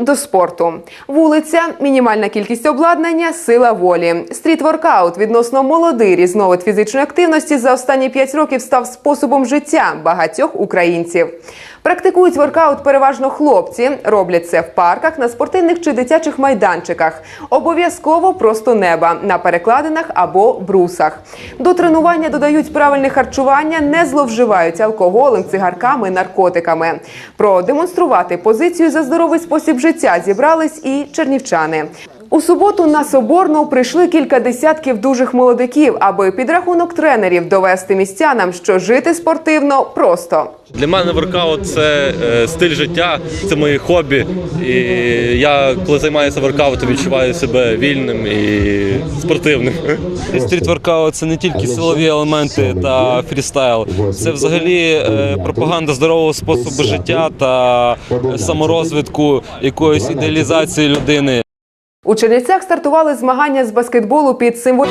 до спорту. Вулиця, мінімальна кількість обладнання, сила волі. Стріт-воркаут відносно молодий різновид фізичної активності за останні 5 років став способом життя багатьох українців. Практикують воркаут переважно хлопці, роблять це в парках, на спортивних чи дитячих майданчиках. Обов'язково просто неба на перекладинах або брусах. До тренування додають правильне харчування, не зловживають алкоголем, цигарками, наркотиками. Продемонструвати позицію за здоровий спосіб життя зібрались і чернівчани. У суботу на Соборну прийшли кілька десятків дужих молодиків, аби під рахунок тренерів довести містянам, що жити спортивно просто. Для мене воркаут це е, стиль життя, це моє хобі. І я, коли займаюся воркаутом, відчуваю себе вільним і спортивним. Стріт-воркаут це не тільки силові елементи та фрістайл, це взагалі е, пропаганда здорового способу життя та саморозвитку якоїсь ідеалізації людини. У Чернівцях стартували змагання з баскетболу під символ.